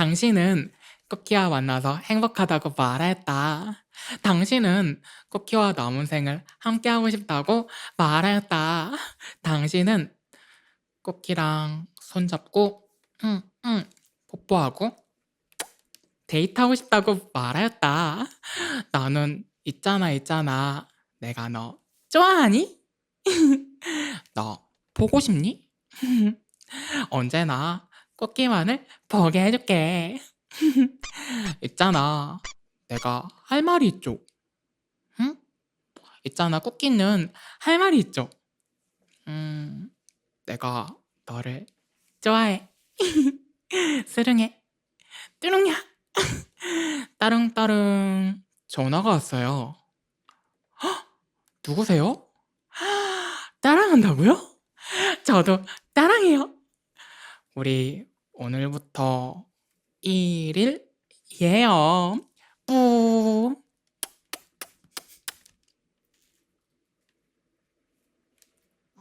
당신은 쿠키와 만나서 행복하다고 말했다. 당신은 쿠키와 남은 생을 함께하고 싶다고 말했다. 당신은 쿠키랑 손잡고 응, 응, 뽀뽀하고 데이트하고 싶다고 말했다. 나는 있잖아, 있잖아. 내가 너 좋아하니? 너 보고 싶니? 언제나 꽃기만을 보게 해줄게. 있잖아. 내가 할 말이 있죠. 응? 있잖아. 꽃기는 할 말이 있죠. 음, 내가 너를 좋아해. 스릉해. 뚜릉야. 따릉따릉. 전화가 왔어요. 헉, 누구세요? 따랑한다고요? 저도 따랑해요. 우리 오늘부터 1일이에요. 뿌.